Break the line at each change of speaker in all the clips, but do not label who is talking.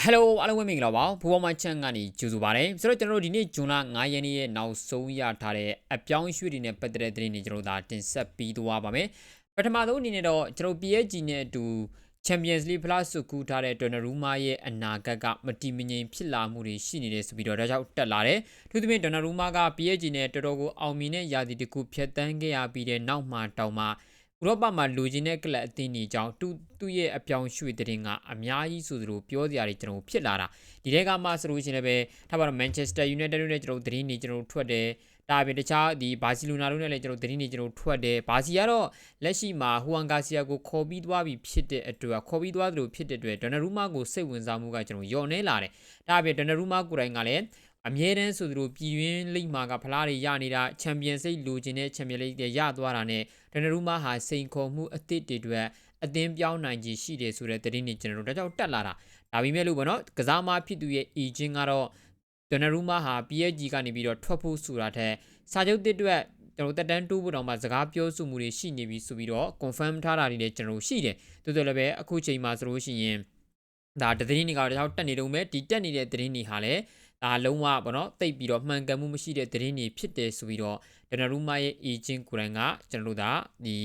ဟယ်လိုအားလုံးပဲမင်္ဂလာပါဘူဘောမချန်ကနေကြိုဆိုပါရစေဆိုတော့ကျွန်တော်တို့ဒီနေ့ဂျွန်လ9ရက်နေ့ရဲ့နောက်ဆုံးရထားတဲ့အပြောင်းအရွှေ့တွေနဲ့ပတ်သက်တဲ့သတင်းတွေကျွန်တော်တို့ဒါတင်ဆက်ပြီးသွားပါမယ်ပထမဆုံးအနေနဲ့တော့ကျွန်တော် PSG နဲ့အတူ Champions League Plus စုကူးထားတဲ့ Donnarumma ရဲ့အနာဂတ်ကမတီမငြိမ်ဖြစ်လာမှုတွေရှိနေတယ်ဆိုပြီးတော့ဒါကြောင့်တက်လာတယ်သူသဖြင့် Donnarumma က PSG နဲ့တော်တော်ကိုအောင်မြင်တဲ့ရာသီတစ်ခုဖြတ်တန်းခဲ့ရပြီးတဲ့နောက်မှာတောင်မှ ဥရောပမှာလူချင်းတဲ့ကလပ်အသင်းကြီးကြောင့်သူသူ့ရဲ့အပြောင်းရွှေ့တဲ့တင်ကအများကြီးဆိုသလိုပြောစရာတွေကျွန်တော်ဖြစ်လာတာဒီထဲကမှဆိုလို့ရှိရင်လည်းထားပါတော့ Manchester United တို့နဲ့ကျွန်တော်သတင်းတွေကျွန်တော်ထွက်တယ်ဒါပြင်တခြားဒီဘာစီလိုနာတို့နဲ့လည်းကျွန်တော်သတင်းတွေကျွန်တော်ထွက်တယ်ဘာစီကတော့လက်ရှိမှာဟူဝမ်ဂါစီယာကိုခေါ်ပြီးသွားပြီဖြစ်တဲ့အတွက်ခေါ်ပြီးသွားသလိုဖြစ်တဲ့အတွက်ဒနရူမာကိုစိတ်ဝင်စားမှုကကျွန်တော်ယော့နေလာတယ်ဒါပြင်ဒနရူမာကိုယ်တိုင်ကလည်း အမြဲတမ်းဆိုသလိုပြည်တွင်းလိမ့်မာကဖလားတွေရနေတာချန်ပီယံစိတ်လိုချင်တဲ့ချန်ပီယံလိတွေရသွားတာနဲ့ဒနရူမာဟာစိန်ခေါ်မှုအသစ်တွေအတွက်အသင်းပြောင်းနိုင်ကြီးရှိတယ်ဆိုတဲ့သတင်းတွေကျွန်တော်တို့ဒါကြောင့်တက်လာတာဒါပေမဲ့လို့ပေါ့နော်ကစားမဖြစ်သူရဲ့ agent ကတော့ဒနရူမာဟာ PSG ကနေပြီးတော့ထွက်ဖို့ဆိုတာထက်စာချုပ်တစ်အတွက်ကျွန်တော်တက်တန်းတိုးဖို့တောင်မှစကားပြောဆိုမှုတွေရှိနေပြီဆိုပြီးတော့ confirm ထားတာတွေလည်းကျွန်တော်ရှိတယ်တိုးတော်လည်းပဲအခုချိန်မှာဆိုလို့ရှိရင်ဒါသတင်းတွေကတော့တခြားတက်နေတော့မယ်ဒီတက်နေတဲ့သတင်းတွေဟာလည်း ဒါလုံးဝပေါ့နော်တိတ်ပြီးတော့မှန်ကန်မှုမရှိတဲ့သတင်းတွေဖြစ်တယ်ဆိုပြီးတော့ဒနရူမာရဲ့ agent ကိုယ်တိုင်ကကျွန်တော်တို့ဒါဒီ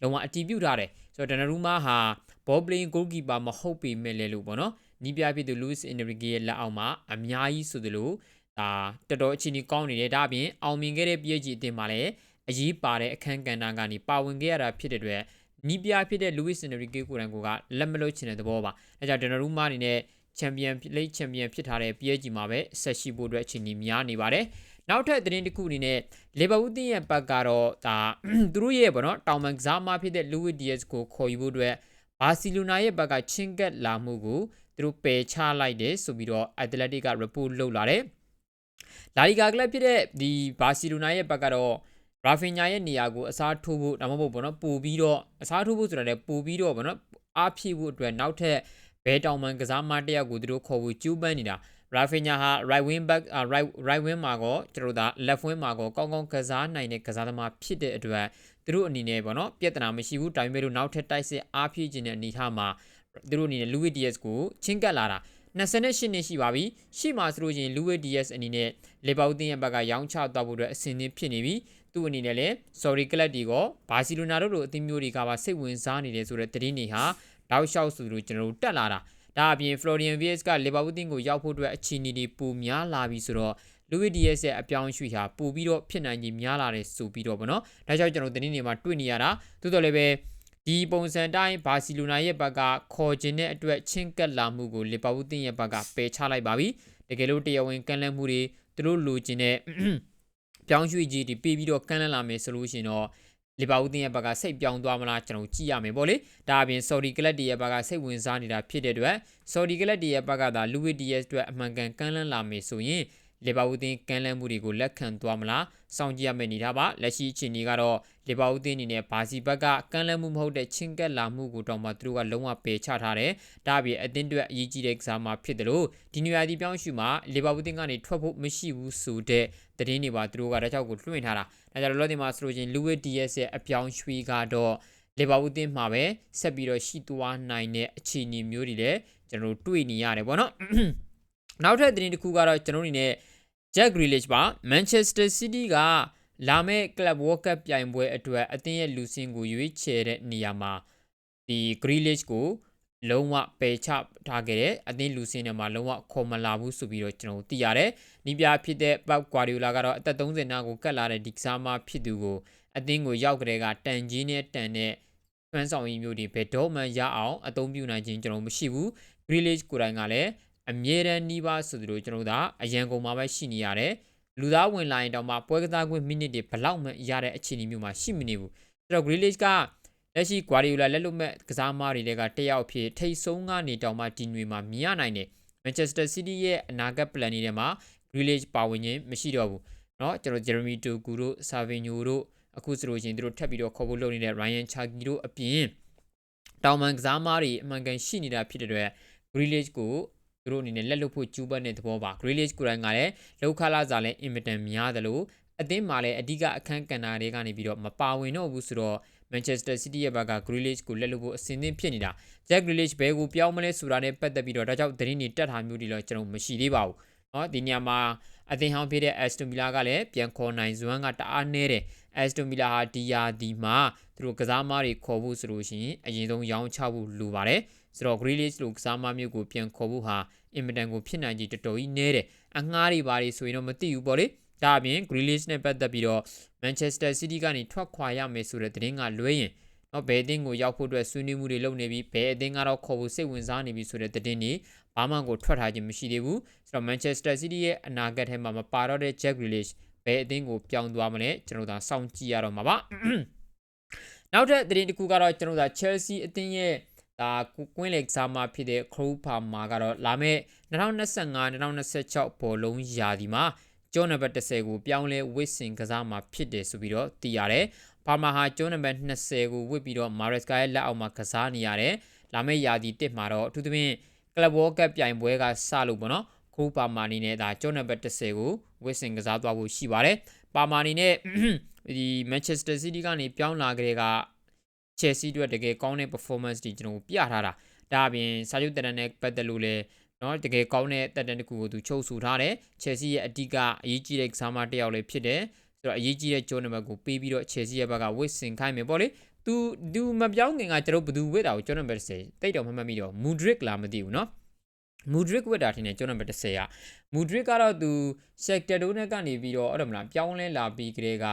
လုံးဝအတည်ပြုထားတယ်ဆိုတော့ဒနရူမာဟာဘောပလင်းဂိုးကီပါမဟုတ်ပေမဲ့လည်းလို့ပေါ့နော်နီးပြဖြစ်သူ Luis Enrique ရဲ့လက်အောက်မှာအများကြီးဆိုသလိုဒါတော်တော်အခြေအနေကောင်းနေတယ်ဒါအပြင်အောင်မြင်ခဲ့တဲ့ PSG အသင်းမှာလည်းအရေးပါတဲ့အခန်းကဏ္ဍကနေပါဝင်ခဲ့ရတာဖြစ်တဲ့အတွက်နီးပြဖြစ်တဲ့ Luis Enrique ကိုယ်တိုင်ကလက်မလို့ချင်တဲ့သဘောပါအဲကြောင့်ဒနရူမာအနေနဲ့ ချန်ပီယံလိချန်ပီယံဖြစ်ထားတဲ့ PSG မှာပဲဆက်ရှိဖို့အတွက်အခြေအနေများနေပါတယ်နောက်ထပ်သတင်းတစ်ခုအနေနဲ့လီဗာပူးတင်းရဲ့ဘက်ကတော့ဒါသူတို့ရဲ့ပေါ့နော်တောင်မန်ကစားမဖြစ်တဲ့ Luis Diaz ကိုခေါ်ယူဖို့အတွက်ဘာစီလိုနာရဲ့ဘက်ကချင်းကက်လာမှုကိုသူတို့ပယ်ချလိုက်တယ်ဆိုပြီးတော့ Athletic က report လုပ်လာတယ်လာလီဂါကလပ်ဖြစ်တဲ့ဒီဘာစီလိုနာရဲ့ဘက်ကတော့ရာဖင်ညာရဲ့နေရာကိုအစားထိုးဖို့ဒါမှမဟုတ်ဘောနော်ပို့ပြီးတော့အစားထိုးဖို့ဆိုတာလည်းပို့ပြီးတော့ဘောနော်အားဖြည့်ဖို့အတွက်နောက်ထပ် ဘဲတောင်မန်ကစားမတယောက်ကိုသူတို့ခေါ်ဖို့ကြိုးပမ်းနေတာရာဖင်ညာဟာ right wing back right right wing မှာကောကျွန်တော်တို့ဒါ left wing မှာကောကောင်းကောင်းကစားနိုင်တဲ့ကစားသမားဖြစ်တဲ့အတွက်သူတို့အနေနဲ့ပေါ့နော်ပြဿနာမရှိဘူးဒါပေမဲ့လို့နောက်ထပ်တိုက်စစ်အားဖြည့်ခြင်းတဲ့အနေထားမှာသူတို့အနေနဲ့ Louis Diaz ကိုချင်းကပ်လာတာ28နှစ်ရှိပါပြီရှိမှဆိုလို့ချင်း Louis Diaz အနေနဲ့လေဘောက်တင်ရဲ့ဘက်ကရောင်းချသွားဖို့အတွက်အဆင်သင့်ဖြစ်နေပြီသူ့အနေနဲ့လည်း sorry club ဒီကောဘာစီလိုနာတို့လိုအသင်းမျိုးတွေကပါစိတ်ဝင်စားနေတယ်ဆိုတဲ့သတင်းတွေဟာ တောက်လျှောက်ဆိုလို့ကျွန်တော်တို့တက်လာတာဒါအပြင် Florian Wirtz ကလီဗာပူးတင်ကိုရောက်ဖို့အတွက်အခြေအနေတွေပိုများလာပြီဆိုတော့ Louis Diaz ရဲ့အပြောင်းအရွှေ့ဟာပိုပြီးတော့ဖြစ်နိုင်ကြီးများလာတယ်ဆိုပြီးတော့ဗောနော်ဒါကြောင့်ကျွန်တော်တင်းနေမှာတွေ့နေရတာသို့တော်လည်းပဲဒီပုံစံတိုင်းဘာစီလိုနာရဲ့ဘက်ကခေါ်ခြင်းတဲ့အတွက်ချင်းကပ်လာမှုကိုလီဗာပူးတင်ရဲ့ဘက်ကပယ်ချလိုက်ပါပြီတကယ်လို့တရားဝင်ကန့်လန့်မှုတွေသူတို့လိုချင်တဲ့ပြောင်းရွှေ့ကြီးတွေပြီးပြီးတော့ကန့်လန့်လာမယ်ဆိုလို့ရှိရင်တော့ လီဗာပူးတင်ရဲ့ဘက်ကစိတ်ပြောင်းသွားမလားကျွန်တော်ကြည့်ရမယ်ပေါ့လေဒါအပြင်ဆော်ဒီကလပ်တီရဲ့ဘက်ကစိတ်ဝင်စားနေတာဖြစ်တဲ့အတွက်ဆော်ဒီကလပ်တီရဲ့ဘက်ကသာလူဝီဒီယက်အတွက်အမှန်ကန်ကမ်းလှမ်းလာမယ်ဆိုရင် လီဗာပူးတင်ကမ်းလှမ်းမှုတွေကိုလက်ခံသွားမလားစောင့်ကြည့်ရမယ့်အနေထားပါလက်ရှိအခြေအနေကတော့လီဗာပူးတင်အနေနဲ့ဘာစီဘက်ကကမ်းလှမ်းမှုမဟုတ်တဲ့ချင်းကက်လာမှုကိုတောင်မှသူတို့ကလုံးဝပယ်ချထားတယ်ဒါအပြင်အသင်းတွေအရေးကြီးတဲ့ကစားမှာဖြစ်တယ်လို့ဒီနေရာဒီပြောင်းရှူမှာလီဗာပူးတင်ကနေထွက်ဖို့မရှိဘူးဆိုတဲ့သတင်းတွေပါသူတို့ကတခြားကိုလွှင့်ထားတာဒါကြောင့်လောလောဆယ်မှာဆိုလို့ချင်းလူဝစ်ဒီယက်ရဲ့အပြောင်းရွှေ့ကတော့လီဗာပူးတင်မှာပဲဆက်ပြီးတော့ရှိသွားနိုင်တဲ့အခြေအနေမျိုးတွေလည်းကျွန်တော်တို့တွေ့နေရတယ်ပေါ့နော်နောက်ထပ်သတင်းတစ်ခုကတော့ကျွန်တော်တို့အနေနဲ့ Jack Grealish ပါ Manchester City ကလာမယ့် Club World Cup ပြိုင်ပွဲအတွက်အသင်းရဲ့လူစင်ကိုရွေးချယ်တဲ့နေရာမှာဒီ Grealish ကိုလုံးဝပယ်ချထားခဲ့တယ်အသင်းလူစင်းထဲမှာလုံးဝခေါ်မလာဘူးဆိုပြီးတော့ကျွန်တော်သိရတယ်။နီးပြဖြစ်တဲ့ပောက်ကွာဒီယိုလာကတော့အသက်30နာကိုကတ်လာတဲ့ဒီကစားမဖြစ်သူကိုအသင်းကိုရောက်ကြတဲ့ကတန်ကြီးနဲ့တန်တဲ့ဖန်ဆောင်ရင်းမျိုးတွေဘယ်တော့မှရအောင်အသုံးပြုနိုင်ခြင်းကျွန်တော်မရှိဘူး။ Grealish ကိုယ်တိုင်ကလည်း အမြဲတမ်းနှီးပါဆိုသလိုကျွန်တော်တို့ကအရန်ကုန်မှာပဲရှိနေရတယ်လူသားဝင်လာရင်တော့မှပွဲကစားခွင့်မိနစ်တွေဘလောက်မှရတဲ့အခြေအနေမျိုးမှာရှိမနေဘူးအဲ့တော့ Grealish ကလက်ရှိ Guardiola လက်လွတ်မဲ့ကစားမတွေကတယောက်ဖြစ်ထိတ်ဆုံးကနေတောင်မှဒီနွေမှာမြင်ရနိုင်တယ် Manchester City ရဲ့အနာဂတ် plan တွေထဲမှာ Grealish ပါဝင်ခြင်းမရှိတော့ဘူးเนาะကျွန်တော် Jeremy Doku တို့ Savinho တို့အခုဆိုလို့ချင်းတို့ထပ်ပြီးတော့ခေါ်ဖို့လုပ်နေတဲ့ Ryan Cherki တို့အပြင်တောင်မန်ကစားမတွေအမှန်ကန်ရှိနေတာဖြစ်တဲ့အတွက် Grealish ကို သူတို့အနေနဲ့လက်လွတ်ဖို့ကြူးပမ်းတဲ့သဘောပါ Grealish ကိုယ်တိုင်ကလည်းလောက်ခလာစားလည်းအင်မတန်များတယ်လို့အသင်းမှာလည်းအဓိကအခန်းကဏ္ဍတွေကနေပြီးတော့မပါဝင်တော့ဘူးဆိုတော့ Manchester City ရဲ့ဘက်က Grealish ကိုလက်လွတ်ဖို့အဆင်သင့်ဖြစ်နေတာ Jack Grealish ဘယ်ကိုပြောင်းမလဲဆိုတာနဲ့ပတ်သက်ပြီးတော့ဒါကြောင့်သတင်းတွေတက်တာမျိုးတွေတော့ကျွန်တော်မရှိသေးပါဘူး။ဟောဒီညမှာအသင်းဟောင်းဖြစ်တဲ့ Aston Villa ကလည်းပြန်ခေါ်နိုင်စွမ်းကတအားနည်းတယ်။ Aston Villa ဟာဒီယာဒီမှာသူတို့ကစားမတွေခေါ်ဖို့ဆိုလို့ရှိရင်အရင်ဆုံးရောင်းချဖို့လိုပါတယ်။ ဆိုတော့ Grealish လို့ကစားမားမျိုးကိုပြန်ခေါ်ဖို့ဟာအင်မတန်ကိုဖြစ်နိုင်ကြီးတော်တော်ကြီးနည်းတယ်အငှားတွေပါတွေဆိုရင်တော့မသိဘူးပေါ့လေဒါအပြင် Grealish နဲ့ပတ်သက်ပြီးတော့ Manchester City ကနေထွက်ခွာရမယ်ဆိုတဲ့သတင်းကလွဲရင်တော့ဘယ်အသင်းကိုရောက်ဖို့အတွက်ဆွေးနွေးမှုတွေလုပ်နေပြီးဘယ်အသင်းကတော့ခေါ်ဖို့စိတ်ဝင်စားနေပြီဆိုတဲ့သတင်းတွေဘာမှကိုထွက်ထားခြင်းမရှိသေးဘူးဆိုတော့ Manchester City ရဲ့အနာဂတ်ထဲမှာမပါတော့တဲ့ Jack Grealish ဘယ်အသင်းကိုပြောင်းသွားမလဲကျွန်တော်တို့စောင့်ကြည့်ရတော့မှာပါနောက်ထပ်သတင်းတစ်ခုကတော့ကျွန်တော်တို့ Chelsea အသင်းရဲ့ ဒါကွင်းလေကစားမဖြစ်တဲ့ Crow Palmer ကတော့လာမယ့်2025-2026ဘောလုံးရာသီမှာကျောနံပါတ်10ကိုပြောင်းလဲဝစ်စင်ကစားမှာဖြစ်တယ်ဆိုပြီးတော့သိရတယ်။ပါမာဟာကျောနံပါတ်20ကိုဝစ်ပြီးတော့မာရက်စကာရဲ့လက်အောက်မှာကစားနေရတယ်။လာမယ့်ရာသီတစ်မှာတော့အထူးသဖြင့်ကလပ်ဝေါ်ကပ်ပြိုင်ပွဲကစလို့ပေါ့နော်။ခိုးပါမာနီနဲ့ဒါကျောနံပါတ်10ကိုဝစ်စင်ကစားသွားဖို့ရှိပါတယ်။ပါမာနီနဲ့ဒီမန်ချက်စတာစီးတီးကနေပြောင်းလာကြတဲ့က ချယ်ဆီအတွက်တကယ်ကောင်းတဲ့ performance တွေကျွန်တော်ပြထားတာ။ဒါအပြင်စာချုပ်တရနဲ့ပတ်သက်လို့လည်းနော်တကယ်ကောင်းတဲ့တက်တန်တစ်ခုကိုသူချုပ်ဆူထားတယ်ချယ်ဆီရဲ့အဓိကအရေးကြီးတဲ့ကစားမတစ်ယောက်လည်းဖြစ်တယ်ဆိုတော့အရေးကြီးတဲ့ဂျိုးနံပါတ်ကိုပေးပြီးတော့ချယ်ဆီရဲ့ဘက်ကဝစ်စင်ခိုင်းမယ်ပေါ့လေသူသူမပြောင်းခင်ကကျွန်တော်ဘယ်သူဝစ်တာကိုဂျိုးနံပါတ်10တိတ်တော့မမှတ်မိတော့မူဒရစ်လားမသိဘူးနော်မူဒရစ်ဝစ်တာထင်တယ်ဂျိုးနံပါတ်10ကမူဒရစ်ကတော့သူဆက်တာဒိုနဲ့ကနေပြီးတော့အဲ့ဒါမလားပြောင်းလဲလာပြီးကလေးက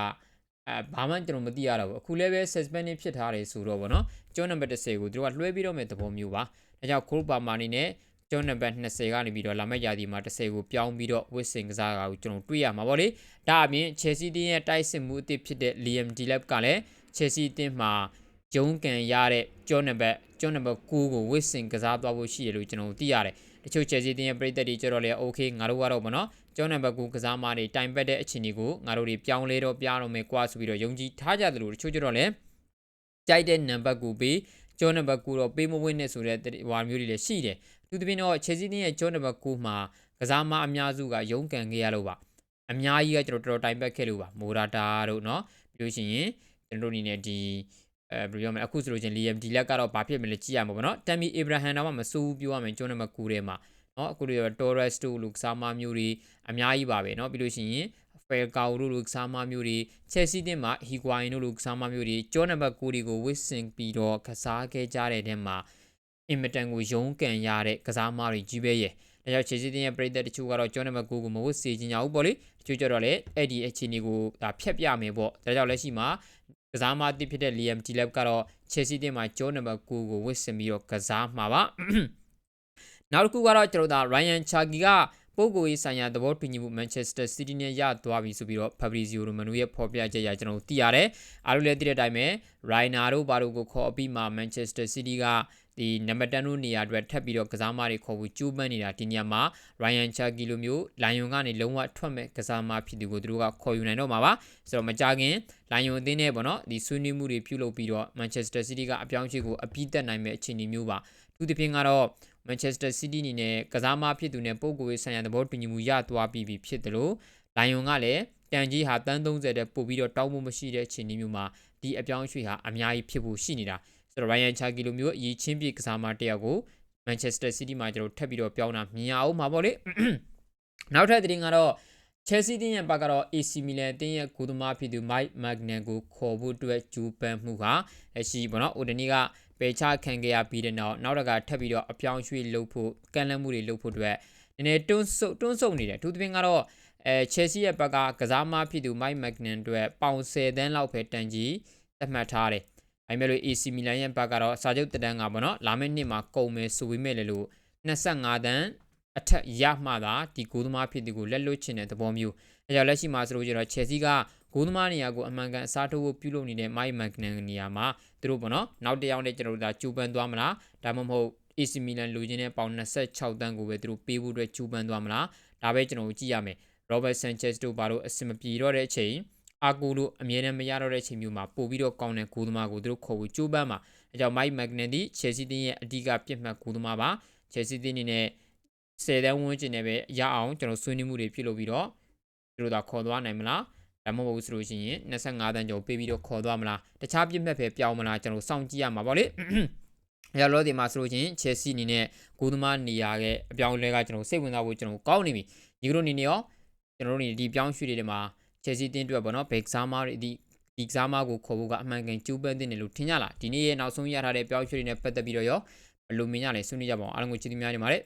အဲဘာမှကျွန်တော်မသိရတော့ဘူးအခုလည်းပဲ suspend ဖြစ်ထားတယ်ဆိုတော့ဗောနော်ဂျိုးနံပါတ်10ကိုသူတို့ကလွှဲပြီးတော့မဲ့သဘောမျိုးပါဒါကြောင့်ခိုးပါမာနေနဲ့ကျောင်းနံပါတ်20ကနေပြီးတော့လာမယ့်ရာသီမှာ10ကိုပြောင်းပြီးတော့ဝစ်စင်ကစားတာကိုကျွန်တော်တွေ့ရမှာပေါ့လေဒါအပြင် Chelsea တင်းရဲ့တိုက်စစ်မှုအသစ်ဖြစ်တဲ့ Liam Delap ကလည်း Chelsea တင်းမှာဂျုံကန်ရတဲ့ကျောင်းနံပါတ်ကျောင်းနံပါတ်9ကိုဝစ်စင်ကစားသွားဖို့ရှိတယ်လို့ကျွန်တော်သိရတယ် တချို့ Chelsea တင်းရဲ့ပရိသတ်တွေကြတော့လေ okay ငါတို့ကတော့ဗောနော်ကျောင်းနံပါတ်9ကစားမတွေတိုင်ပတ်တဲ့အခြေအနေကိုငါတို့တွေပြောင်းလဲတော့ပြတော့မယ်ကွာဆိုပြီးတော့ယုံကြည်ထားကြတယ်လို့တချို့ကြတော့လေကြိုက်တဲ့နံပါတ်ကိုပေးကျောင်းနံပါတ်9တော့ပေးမဝင်းနဲ့ဆိုတဲ့ဟွာမျိုးတွေလည်းရှိတယ်သူသဖြင့်တော့ချယ်ဆီတင်းရဲ့ကျောနံပါတ်9မှာကစားမအများစုကရုန်းကန်ခဲ့ရလို့ပါအများကြီးကကျွန်တော်တော်တော်တိုင်ပတ်ခဲ့လို့ပါမိုရာတာတို့เนาะပြီးလို့ရှိရင်ကျွန်တော်တို့အနေနဲ့ဒီ အဲဘယ်လိုပြောမလဲအခုဆိုလို့ချင်းလီယမ်ဒီလက်ကတော့ဘာဖြစ်မလဲကြည့်ရမှာပေါ့နော်တမ်မီအေဗရာဟမ်တော့မှမစိုးဘူးပြောရမယ်ကျွန်တော်မကူတယ်မှာနော်အခုလိုတော်ရက်စတူလူဆာမာမျိုးတွေအများကြီးပါပဲနော်ပြီးလို့ရှိရင်ဖယ်ကာတို့လူဆာမာမျိုးတွေချက်စီတင်မှာဟီကွိုင်တို့လူဆာမာမျိုးတွေကျောနံပါတ်9တွေကိုဝစ်စင်ပြီးတော့ကစားခဲ့ကြတဲ့တဲ့မှာအင်မတန်ကိုရုံးကန်ရတဲ့ကစားမားတွေကြီးပဲရဲ့ဒါကြောင့်ခြေစစ်တင်ရဲ့ပြည်သက်တချို့ကတော့ကျောင်းနံပါတ်9ကိုမဝတ်စေချင်ကြဘူးပေါ့လေတချို့ကျတော့လည်းအဲ့ဒီအခြေအနေကိုဒါဖျက်ပြမယ်ပေါ့ဒါကြောင့်လက်ရှိမှာ ကစားမတစ်ဖြစ်တဲ့ Liam Delap ကတော့ခြေစစ်တင်မှာကျောင်းနံပါတ်9ကိုဝတ်ဆင်ပြီးတော့ကစားမှာပါနောက်တစ်ခုကတော့ကျွန်တော်တို့ Ryan Chagi ကပုဂ္ဂိုလ်ရေးဆိုင်ရာသဘောတူညီမှု Manchester City နဲ့ရသွားပြီဆိုပြီးတော့ Fabrizio Romano ရဲ့ဖော်ပြချက်အရကျွန်တော်တို့သိရတယ်အားလုံးလည်းသိတဲ့အတိုင်းပဲ Rainer တို့ဘာတို့ကိုခေါ်အပြီးမှာ Manchester City က ဒီနံပါတ်10တို့နေရာအတွက်ထပ်ပြီးတော့ကစားမတွေခေါ်ဖို့ကြိုးပမ်းနေတာဒီညမှာ Ryan Cherky လိုမျိုးလိုင်ယွန်ကနေလုံးဝထွက်မဲ့ကစားမဖြစ်သူကိုသူတို့ကခေါ်ယူနိုင်တော့မှာပါဆိုတော့မကြခင်လိုင်ယွန်အသင်းနဲ့ပေါ့နော်ဒီဆွေးနွေးမှုတွေပြုလုပ်ပြီးတော့ Manchester City ကအပြောင်းအလဲကိုအပြီးတက်နိုင်မဲ့အခြေအနေမျိုးပါသူတစ်ပြင်ကတော့ Manchester City အနေနဲ့ကစားမဖြစ်သူနဲ့ပုံကိုရေးဆိုင်ရာသဘောတူညီမှုရသွားပြီးပြီဖြစ်တယ်လို့လိုင်ယွန်ကလည်းတန်ကြီးဟာတန်း30တဲ့ပို့ပြီးတော့တောင်းမှုမရှိတဲ့အခြေအနေမျိုးမှာဒီအပြောင်းအရွှေ့ဟာအများကြီးဖြစ်ဖို့ရှိနေတာ ဆိုတော့ Ryan Cherky လိုမျိုးအရေးချင်းပြကစားမတယောက်ကို Manchester City မှာကျွန်တော်ထပ်ပြီးတော့ပြောင်းတာမြင်အောင်ပါပေါ့လေနောက်ထပ်သတင်းကတော့ Chelsea တင်းရဲ့ဘက်ကတော့ AC Milan တင်းရဲ့ကိုသမားဖြစ်သူ Mike Magnan ကိုခေါ်ဖို့အတွက်ကြိုးပမ်းမှုဟာအရှိပေါ့နော်။အိုဒနီကပယ်ချခံခဲ့ရပြီးတဲ့နောက်နောက်တကထပ်ပြီးတော့အပြောင်းရွှေ့လုပ်ဖို့ကန့်လန့်မှုတွေလုပ်ဖို့အတွက်နည်းနည်းတွန်းဆုပ်တွန်းဆုပ်နေတယ်။သူသဖြင့်ကတော့အဲ Chelsea ရဲ့ဘက်ကကစားမဖြစ်သူ Mike Magnan အတွက်ပေါင်10တန်းလောက်ပဲတန်ကြီးသတ်မှတ်ထားတယ်။ ဒါပေမဲ့လို့ AC Milan ရဲ့ဘက်ကတော့စာချုပ်တန်းကပေါ့နော်လာမယ့်နှစ်မှာကုန်မယ်ဆိုပေမဲ့လည်းလို့25တန်းအထက်ရမှသာဒီဂိုးသမားဖြစ်သူကိုလက်လွတ်ချင်တဲ့သဘောမျိုးအဲကြောင့်လက်ရှိမှာဆိုလို့ကျတော့ Chelsea ကဂိုးသမားနေရာကိုအမှန်ကန်အစားထိုးဖို့ပြုလုပ်နေတဲ့ Mike Magnan နေရာမှာသူတို့ပေါ့နော်နောက်တစ်ယောက်နဲ့ကျွန်တော်တို့ဒါကျူပန်းသွားမလားဒါမှမဟုတ် AC Milan လူချင်းတဲ့ပေါင်26တန်းကိုပဲသူတို့ပေးဖို့အတွက်ကျူပန်းသွားမလားဒါပဲကျွန်တော်တို့ကြည့်ရမယ် Robert Sanchez တို့ဘာလို့အဆင်မပြေတော့တဲ့အချိန် အာကူလို့အမြဲတမ်းမရတော့တဲ့အချိန်မျိုးမှာပို့ပြီးတော့ကောင်းတဲ့ဂိုးသမားကိုသူတို့ခေါ်ဖို့ကြိုးပမ်းမှာအဲကြောင့် Mike Magnan ဒီ Chelsea တင်းရဲ့အဓိကပြစ်မှတ်ဂိုးသမားပါ Chelsea တင်းအနေနဲ့10တန်းဝန်းကျင်နဲ့ပဲရအောင်ကျွန်တော်ဆွေးနွေးမှုတွေပြုလုပ်ပြီးတော့သူတို့သာခေါ်သွားနိုင်မလားဒါဒါမှမဟုတ်ဆိုလို့ရှိရင်25တန်းကျော်ပေးပြီးတော့ခေါ်သွားမလားတခြားပြစ်မှတ်ပဲပြောင်းမလားကျွန်တော်စောင့်ကြည့်ရမှာပေါ့လေရလောဒီမှာဆိုလို့ချင်း Chelsea အနေနဲ့ဂိုးသမားနေရာရဲ့အပြောင်းအလဲကကျွန်တော်စိတ်ဝင်စားဖို့ကျွန်တော်ကောင်းနေပြီဒီကလိုအနေနဲ့ရောကျွန်တော်တို့နေဒီပြောင်းရွှေ့တွေမှာ Chelsea တင်းအတွက်ပေါ့နော်ဘယ်ကစားမားတွေဒီဒီကစားမားကိုခေါ်ဖို့ကအမှန်ကန်ကျိုးပန်းတင်တယ်လို့ထင်ကြလားဒီနေ့ရဲ့နောက်ဆုံးရထားတဲ့ပြောင်းရွှေ့တွေနဲ့ပတ်သက်ပြီးတော့ရောဘယ်လိုမြင်ရလဲဆွေးနွေးကြပါအောင်အားလုံးကိုချစ်သူများနေပါတယ်